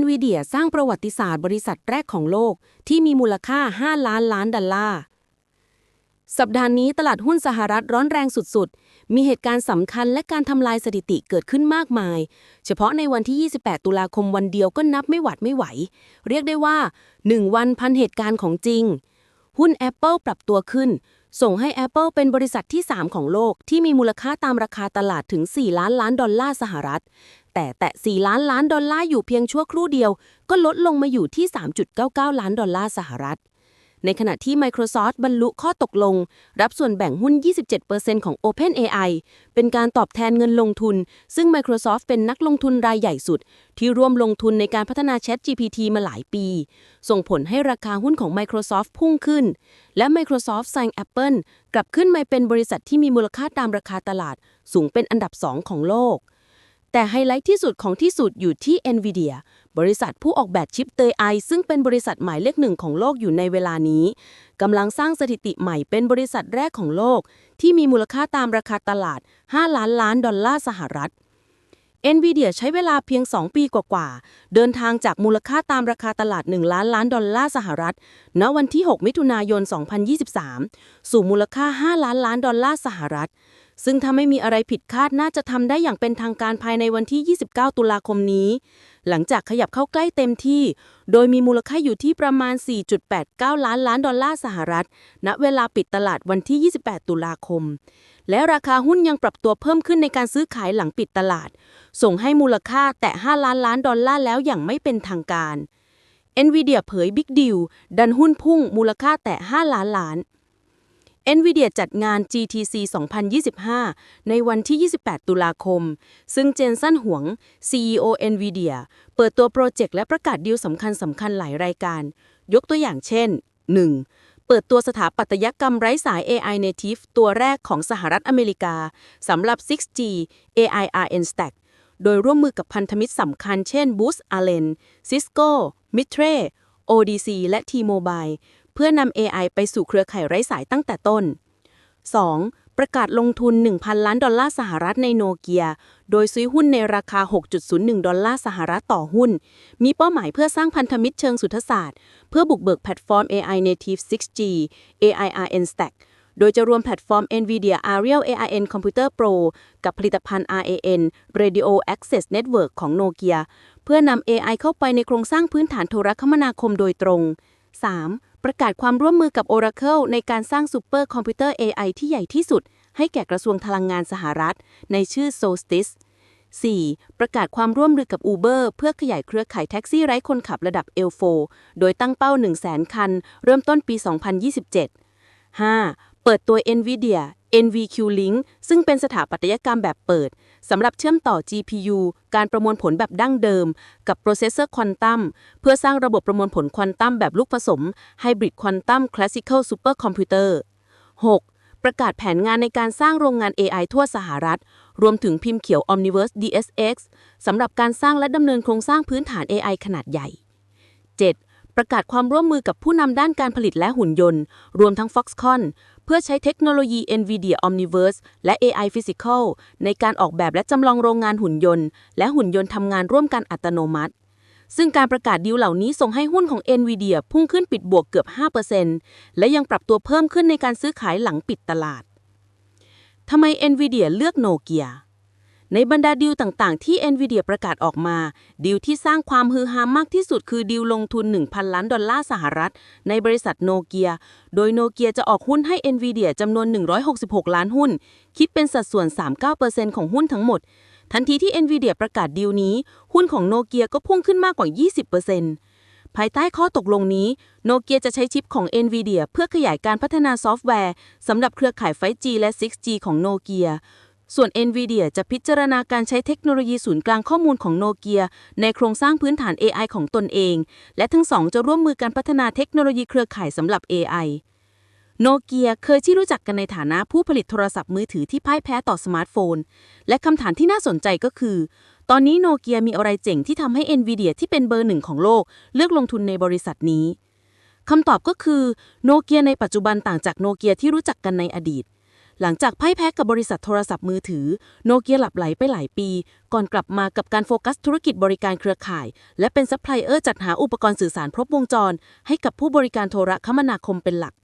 NVIDIA สร้างประวัติศาสตร์บริษัทแรกของโลก ที่มีมูลค่า 5 ล้านล้านดอลลาร์ สัปดาห์นี้ตลาดหุ้นสหรัฐร้อนแรงสุดๆ มีเหตุการณ์สำคัญและการทำลายสถิติเกิดขึ้นมากมาย เฉพาะในวันที่ 28 ตุลาคมวันเดียวก็นับไม่หวัดไม่ไหว เรียกได้ว่า 1 วันพันเหตุการณ์ของจริง หุ้น Apple ปรับตัวขึ้น ส่งให้ Apple เป็นบริษัทที่ 3 ของโลก ที่มีมูลค่าตามราคาตลาดถึง 4 ล้านล้านดอลลาร์สหรัฐ แต่แตะ 4 ล้านล้านดอลลาร์อยู่เพียงชั่วครู่เดียว ก็ลดลงมาอยู่ที่ 3.99 ล้านดอลลาร์สหรัฐ ในขณะที่ Microsoft บรรลุข้อตกลง รับส่วนแบ่งหุ้น 27%ของ OpenAI เป็นการตอบแทนเงินลงทุน ซึ่ง Microsoft เป็นนักลงทุนรายใหญ่สุด ที่ร่วมลงทุนในการพัฒนา ChatGPT มาหลายปี ส่งผลให้ราคาหุ้นของ Microsoft พุ่งขึ้น และ Microsoft แซง Apple กลับขึ้นมาเป็นบริษัทที่มีมูลค่าตามราคาตลาด สูงเป็นอันดับ2ของโลก แต่ไฮไลท์ที่สุดของที่สุดอยู่ที่ NVIDIA บริษัทผู้ออกแบบชิปเตยไอซึ่งเป็นบริษัทหมายเลขหนึ่งของโลกอยู่ในเวลานี้กำลังสร้างสถิติใหม่เป็นบริษัทแรกของโลก ที่มีมูลค่าตามราคาตลาด 5 ล้านล้านดอลลาร์สหรัฐ NVIDIA ใช้เวลาเพียง 2 ปีกว่าๆ เดินทางจากมูลค่าตามราคาตลาด 1 ล้านล้านดอลลาร์สหรัฐ ณ วันที่ 6 มิถุนายน 2023 สู่มูลค่า 5 ล้านล้านดอลลาร์สหรัฐ ซึ่งถ้าไม่มีอะไรผิดคาดน่าจะทำได้อย่างเป็นทางการภายในวันที่ 29 ตุลาคมนี้ หลังจากขยับเข้าใกล้เต็มที่ โดยมีมูลค่าอยู่ที่ประมาณ 4.89 ล้านล้านดอลลาร์สหรัฐ ณ เวลาปิดตลาดวันที่ 28 ตุลาคม และราคาหุ้นยังปรับตัวเพิ่มขึ้นในการซื้อขายหลังปิดตลาด ส่งให้มูลค่าแตะ5ล้านล้านดอลลาร์แล้วอย่างไม่เป็นทางการ NVIDIA เผยบิ๊กดิวดันหุ้นพุ่งมูลค่าแตะ5ล้านล้าน NVIDIA จัดงาน GTC 2025 ในวันที่ 28 ตุลาคม ซึ่งเจนสันหวง CEO NVIDIA เปิดตัวโปรเจกต์และประกาศดีลสำคัญสำคัญหลายรายการ ยกตัวอย่างเช่น 1. เปิดตัวสถาปัตยกรรมไร้สาย AI Native ตัวแรกของสหรัฐอเมริกาสำหรับ 6G AI RN Stack โดยร่วมมือกับพันธมิตรสำคัญเช่น Booz Allen Cisco Mitre ODC และ T-Mobile เพื่อนำ AI ไปสู่เครือข่ายไร้สายตั้งแต่ต้น 2. ประกาศลงทุน 1,000 ล้านดอลลาร์สหรัฐในโนเกีย โดยซื้อหุ้นในราคา 6.01 ดอลลาร์สหรัฐต่อหุ้น มีเป้าหมายเพื่อสร้างพันธมิตรเชิงสุทธศาสตร์ เพื่อบุกเบิกแพลตฟอร์ม AI Native 6G AI RN Stack โดยจะรวมแพลตฟอร์ม NVIDIA Ariel ARN Computer Pro กับผลิตภัณฑ์ RAN Radio Access Network ของโนเกีย เพื่อนำ AI เข้าไปในโครงสร้างพื้นฐานโทรคมนาคมโดยตรง 3. ประกาศความร่วมมือกับ Oracle ในการสร้างซูเปอร์คอมพิวเตอร์ AI ที่ใหญ่ที่สุด ให้แก่กระทรวงพลังงานสหรัฐ ในชื่อ Solstice 4. ประกาศความร่วมมือกับ Uber เพื่อขยายเครือข่ายแท็กซี่ไร้คนขับระดับ L4 โดยตั้งเป้า 100,000 คัน เริ่มต้นปี 2027 5. เปิดตัว NVIDIA NVQ Link ซึ่งเป็นสถาปัตยกรรมแบบเปิด สำหรับเชื่อมต่อ GPU การประมวลผลแบบดั้งเดิม กับโปรเซสเซอร์ควอนตัมเพื่อสร้างระบบประมวลผลควอนตัมแบบลูกผสม Hybrid Quantum Classical Supercomputer 6. ประกาศแผนงานในการสร้างโรงงาน AI ทั่วสหรัฐ รวมถึงพิมพ์เขียว Omniverse DSX สำหรับการสร้างและดำเนินโครงสร้างพื้นฐาน AI ขนาดใหญ่ 7. ประกาศความร่วมมือกับผู้นำด้านการผลิตและหุ่นยนต์ รวมทั้ง Foxconn เพื่อใช้เทคโนโลยี NVIDIA Omniverse และ AI Physical ในการออกแบบและจำลองโรงงานหุ่นยนต์ และหุ่นยนต์ทำงานร่วมกันอัตโนมัติ ซึ่งการประกาศดีลเหล่านี้ส่งให้หุ้นของ NVIDIA พุ่งขึ้นปิดบวกเกือบ 5%และยังปรับตัวเพิ่มขึ้นในการซื้อขายหลังปิดตลาดทำไม NVIDIA เลือกโนเกีย ในบรรดาดีลต่างๆ ที่ NVIDIA ประกาศออกมา ดีลที่สร้างความฮือฮามากที่สุดคือดีลลงทุน 1,000 ล้านดอลลาร์สหรัฐ ในบริษัทโนเกีย โดยโนเกียจะออกหุ้นให้ NVIDIA จำนวน 166 ล้านหุ้น คิดเป็นสัดส่วน 39%ของหุ้นทั้งหมด ทันทีที่ NVIDIA ประกาศดีลนี้ หุ้นของโนเกียก็พุ่งขึ้นมากกว่า 20%ภายใต้ข้อตกลงนี้โนเกียจะใช้ชิปของ NVIDIA เพื่อขยายการพัฒนาซอฟต์แวร์สำหรับเครือข่าย 5G และ 6G ของโนเกีย ส่วน NVIDIA จะพิจารณาการใช้เทคโนโลยีศูนย์กลางข้อมูลของโนเกียในโครงสร้างพื้นฐาน AI ของตนเอง และทั้งสองจะร่วมมือการพัฒนาเทคโนโลยีเครือข่ายสำหรับ AI โนเกียเคยที่รู้จักกันในฐานะผู้ผลิตโทรศัพท์มือถือที่พ่ายแพ้ต่อสมาร์ทโฟน และคำถามที่น่าสนใจก็คือ ตอนนี้โนเกียมีอะไรเจ๋งที่ทำให้ NVIDIA ที่เป็นเบอร์หนึ่งของโลก เลือกลงทุนในบริษัทนี้คำตอบก็คือโนเกียในปัจจุบันต่างจากโนเกียที่รู้จักกันในอดีต หลังจากพ่ายแพ้กับบริษัทโทรศัพท์มือถือ โนเกียหลับไหลไปหลายปี ก่อนกลับมากับการโฟกัสธุรกิจบริการเครือข่าย และเป็นซัพพลายเออร์จัดหาอุปกรณ์สื่อสารครบวงจร ให้กับผู้บริการโทรคมนาคมเป็นหลัก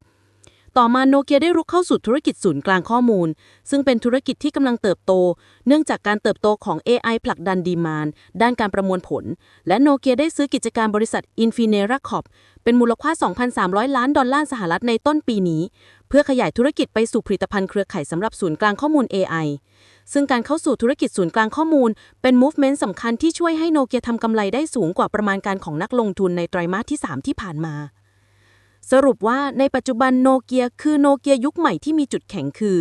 ต่อมาโนเกียได้รุกเข้าสู่ธุรกิจศูนย์กลางข้อมูล ซึ่งเป็นธุรกิจที่กำลังเติบโต เนื่องจากการเติบโตของ AI ผลักดันดีมานด้านการประมวลผล และโนเกียได้ซื้อกิจการบริษัท Infinera Corp เป็นมูลค่า 2,300 ล้านดอลลาร์สหรัฐในต้นปีนี้ เพื่อขยายธุรกิจไปสู่ผลิตภัณฑ์เครือข่ายสำหรับศูนย์กลางข้อมูล AI ซึ่งการเข้าสู่ธุรกิจศูนย์กลางข้อมูล เป็น movement สำคัญที่ช่วยให้โนเกียทำกำไรได้สูงกว่าประมาณการของนักลงทุนในไตรมาสที่ 3 ที่ผ่านมา สรุปว่าในปัจจุบันโนเกียคือโนเกียยุคใหม่ที่มีจุดแข็งคือ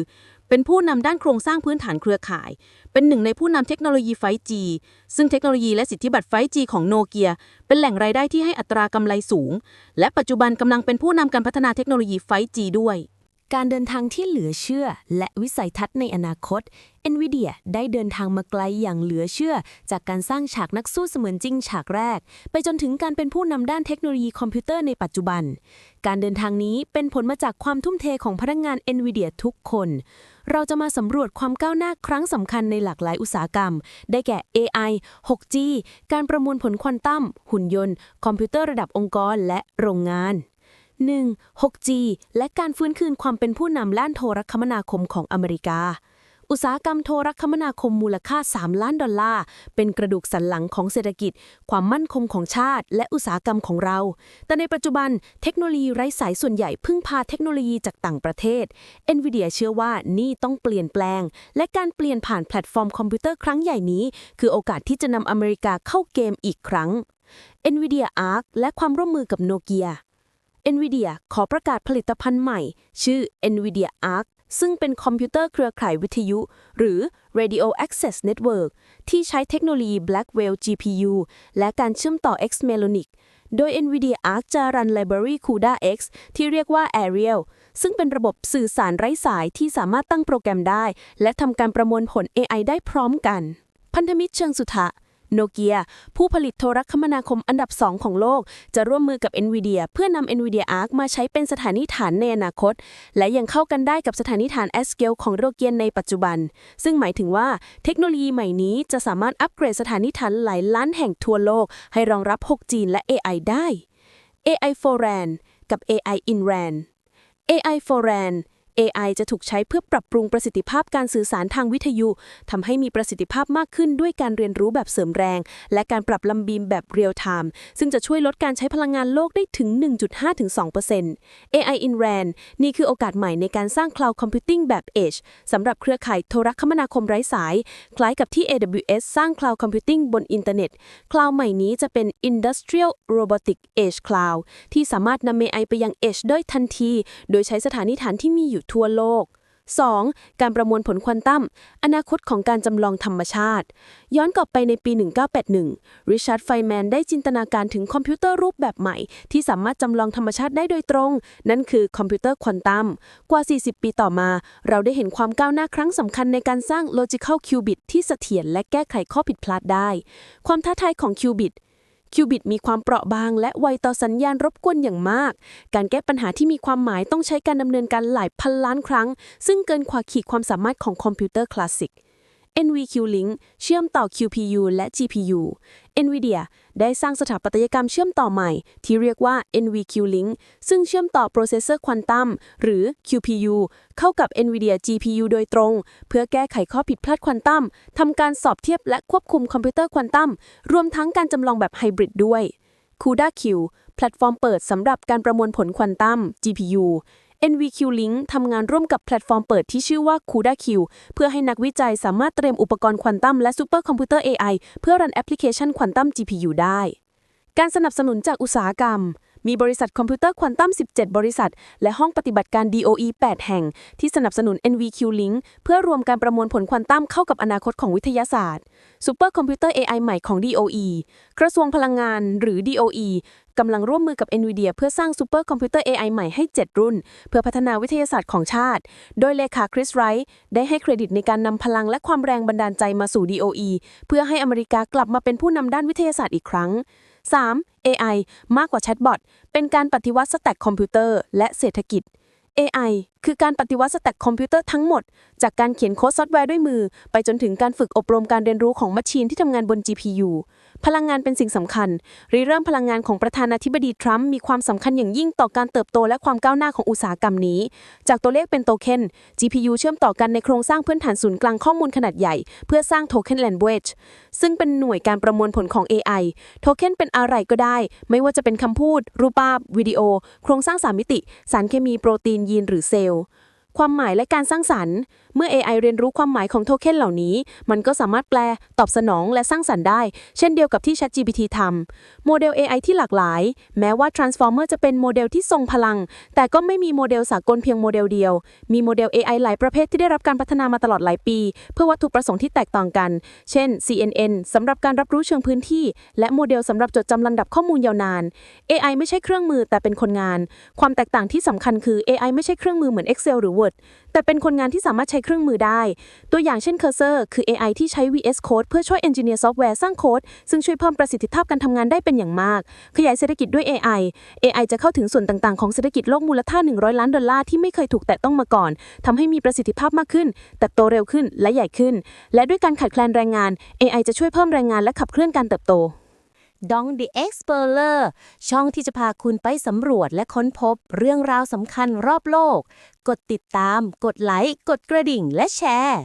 เป็นผู้นำด้านโครงสร้างพื้นฐานเครือข่าย เป็นหนึ่งในผู้นำเทคโนโลยี 5G ซึ่งเทคโนโลยีและสิทธิบัตร 5G ของโนเกียเป็นแหล่งรายได้ที่ให้อัตรากำไรสูง และปัจจุบันกำลังเป็นผู้นำการพัฒนาเทคโนโลยี 5G ด้วย การเดินทางที่เหลือเชื่อ และวิสัยทัศน์ในอนาคต NVIDIA ได้เดินทางมาไกลอย่างเหลือเชื่อ จากการสร้างฉากนักสู้เสมือนจริงฉากแรก ไปจนถึงการเป็นผู้นำด้านเทคโนโลยีคอมพิวเตอร์ในปัจจุบัน การเดินทางนี้เป็นผลมาจากความทุ่มเทของพนักงาน NVIDIA ทุกคน เราจะมาสำรวจความก้าวหน้าครั้งสำคัญในหลากหลายอุตสาหกรรม ได้แก่ AI 6G การประมวลผลควอนตัมหุ่นยนต์ คอมพิวเตอร์ระดับองค์กร และโรงงาน 1. 6G และการฟื้นคืนความเป็นผู้นำล้านโทรคมนาคมของอเมริกา อุตสาหกรรมโทรคมนาคมมูลค่า 3 ล้านดอลลาร์ เป็นกระดูกสันหลังของเศรษฐกิจ ความมั่นคงของชาติ และอุตสาหกรรมของเรา แต่ในปัจจุบันเทคโนโลยีไร้สายส่วนใหญ่พึ่งพาเทคโนโลยีจากต่างประเทศ NVIDIA เชื่อว่านี่ต้องเปลี่ยนแปลง และการเปลี่ยนผ่านแพลตฟอร์มคอมพิวเตอร์ครั้งใหญ่นี้ คือโอกาสที่จะนำอเมริกาเข้าเกมอีกครั้ง NVIDIA Arc และความร่วมมือกับโนเกีย NVIDIA ขอประกาศผลิตภัณฑ์ใหม่ ชื่อ NVIDIA Arc ซึ่งเป็นคอมพิวเตอร์เครือข่ายวิทยุ หรือ Radio Access Network ที่ใช้เทคโนโลยี Blackwell GPU และการเชื่อมต่อ X-Melonic โดย NVIDIA Arc จะรัน Library CUDA X ที่เรียกว่า Ariel ซึ่งเป็นระบบสื่อสารไร้สายที่สามารถตั้งโปรแกรมได้ และทำการประมวลผล AI ได้พร้อมกัน พันธมิตรเชิงสุทะ โนเกียผู้ผลิตโทรคมนาคมอันดับ 2 ของโลก จะร่วมมือกับ NVIDIA เพื่อนำ NVIDIA Arc มาใช้เป็นสถานีฐานในอนาคต และยังเข้ากันได้กับสถานีฐาน a s c a l e ของโนเกียในปัจจุบัน ซึ่งหมายถึงว่าเทคโนโลยีใหม่นี้จะสามารถอัปเกรดสถานีฐานหลายล้านแห่งทั่วโลก ให้รองรับ 6G และ AI ได้ AI for RAN กับ AI in RAN AI for RAN AI จะถูกใช้เพื่อปรับปรุงประสิทธิภาพการสื่อสารทางวิทยุทำให้มีประสิทธิภาพมากขึ้นด้วยการเรียนรู้แบบเสริมแรง และการปรับลำบีมแบบเรียลไทม์ซึ่งจะช่วยลดการใช้พลังงานโลกได้ถึง 1.5-2% AI in RAN นี่คือโอกาสใหม่ในการสร้าง Cloud Computing แบบ Edge สำหรับเครือข่ายโทรคมนาคมไร้สาย คล้ายกับที่ AWS สร้าง Cloud Computing บนอินเทอร์เน็ต Cloud ใหม่นี้จะเป็น Industrial Robotic Edge Cloud ที่สามารถนำ AI ไปยัง Edge ได้ทันที โดยใช้สถานีฐานที่มีอยู่ทั่วโลก 2. การประมวลผลควอนตัม อนาคตของการจำลองธรรมชาติ ย้อนกลับไปในปี 1981 ริชาร์ด ไฟแมน ได้จินตนาการถึงคอมพิวเตอร์รูปแบบใหม่ ที่สามารถจำลองธรรมชาติได้โดยตรง นั่นคือคอมพิวเตอร์ควอนตัม กว่า 40 ปีต่อมา เราได้เห็นความก้าวหน้าครั้งสำคัญในการสร้าง logical qubit ที่เสถียรและแก้ไขข้อผิดพลาดได้ ความท้าทายของ qubit คิวบิตมีความเปราะบาง และไวต่อสัญญาณรบกวนอย่างมาก การแก้ปัญหาที่มีความหมายต้องใช้การดำเนินการหลายพันล้านครั้ง ซึ่งเกินกว่าขีดความสามารถของคอมพิวเตอร์คลาสสิก NVQ-Link เชื่อมต่อ QPU และ GPU NVIDIA ได้สร้างสถาปัตยกรรมเชื่อมต่อใหม่ ที่เรียกว่า NVQ-Link ซึ่งเชื่อมต่อโปรเซสเซอร์ควอนตัมหรือ QPU เข้ากับ NVIDIA GPU โดยตรง เพื่อแก้ไขข้อผิดพลาดควอนตัมทำการสอบเทียบและควบคุมคอมพิวเตอร์ควอนตัมรวมทั้งการจำลองแบบไฮบริดด้วย CUDA Q แพลตฟอร์มเปิดสำหรับการประมวลผลควอนตัม GPU NVQ-Link ทำงานร่วมกับแพลตฟอร์มเปิดที่ชื่อว่า CUDA-Q เพื่อให้นักวิจัยสามารถเตรียมอุปกรณ์ควอนตัมและซูเปอร์คอมพิวเตอร์ AI เพื่อรันแอปพลิเคชันควอนตัม GPU ได้ การสนับสนุนจากอุตสาหกรรม มีบริษัทคอมพิวเตอร์ควอนตัม 17 บริษัท และห้องปฏิบัติการ DOE 8 แห่ง ที่สนับสนุน NVQ-Link เพื่อรวมการประมวลผลควอนตัมเข้ากับอนาคตของวิทยาศาสตร์ซูเปอร์คอมพิวเตอร์ AI ใหม่ของ DOE กระทรวงพลังงานหรือ DOE กำลังร่วมมือกับ NVIDIA เพื่อสร้างซูเปอร์คอมพิวเตอร์ AI ใหม่ให้ 7 รุ่น เพื่อพัฒนาวิทยาศาสตร์ของชาติ โดยเลขาคริสไรท์ได้ให้เครดิตในการนำพลังและความแรงบันดาลใจมาสู่ DOE เพื่อให้อเมริกากลับมาเป็นผู้นำด้านวิทยาศาสตร์อีกครั้ง 3. AI มากกว่าแชทบอทเป็นการปฏิวัติสแต็กคอมพิวเตอร์และเศรษฐกิจ AI คือการปฏิวัติสแต็กคอมพิวเตอร์ทั้งหมด จากการเขียนโค้ดซอฟต์แวร์ด้วยมือ ไปจนถึงการฝึกอบรมการเรียนรู้ของมัชชีนที่ทำงานบน GPU พลังงานเป็นสิ่งสำคัญ ริเริ่มพลังงานของประธานาธิบดีทรัมป์มีความสำคัญอย่างยิ่งต่อการเติบโตและความก้าวหน้าของอุตสาหกรรมนี้ จากตัวเลขเป็นโตเค็น GPU เชื่อมต่อกันในโครงสร้างพื้นฐานศูนย์กลางข้อมูลขนาดใหญ่ เพื่อสร้าง Token Language ซึ่งเป็นหน่วยการประมวลผลของ AI โทเค็นเป็นอะไรก็ได้ ไม่ว่าจะเป็นคำพูด รูปภาพ วิดีโอ โครงสร้างสามมิติ สารเคมี โปรตีนยีนหรือเซลล์ ความหมายและการสร้างสรรค์ เมื่อ AI เรียนรู้ความหมายของโทเค็นเหล่านี้ มันก็สามารถแปล ตอบสนอง และสร้างสรรค์ได้ เช่นเดียวกับที่ ChatGPT ทำโมเดล AI ที่หลากหลาย แม้ว่า Transformer จะเป็นโมเดลที่ทรงพลัง แต่ก็ไม่มีโมเดลสากลเพียงโมเดลเดียว มีโมเดล AI หลายประเภทที่ได้รับการพัฒนามาตลอดหลายปี เพื่อวัตถุประสงค์ที่แตกต่างกัน เช่น CNN สำหรับการรับรู้เชิงพื้นที่ และโมเดลสำหรับจดจำลำดับข้อมูลยาวนาน AI ไม่ใช่เครื่องมือแต่เป็นคนงาน ความแตกต่างที่สำคัญคือ AI ไม่ใช่เครื่องมือเหมือน Excel หรือ Word แต่เป็นคนงานที่สามารถใช้เครื่องมือได้ ตัวอย่างเช่น Cursor คือ AI ที่ใช้ VS Code เพื่อช่วย Engineer Software สร้างโค้ด ซึ่งช่วยเพิ่มประสิทธิภาพการทำงานได้เป็นอย่างมาก ขยายเศรษฐกิจด้วย AI AI จะเข้าถึงส่วนต่างๆ ของเศรษฐกิจโลกมูลค่า 100 ล้านดอลลาร์ที่ไม่เคยถูกแตะต้องมาก่อนทำให้มีประสิทธิภาพมากขึ้นเติบโตเร็วขึ้นและใหญ่ขึ้น และด้วยการขาดแคลนแรงงาน AI จะช่วยเพิ่มแรงงานและขับเคลื่อนการเติบโต ดอง The Explorer ช่องที่จะพาคุณไปสำรวจและค้นพบเรื่องราวสำคัญรอบโลก กดติดตาม กดไลค์ กดกระดิ่ง และแชร์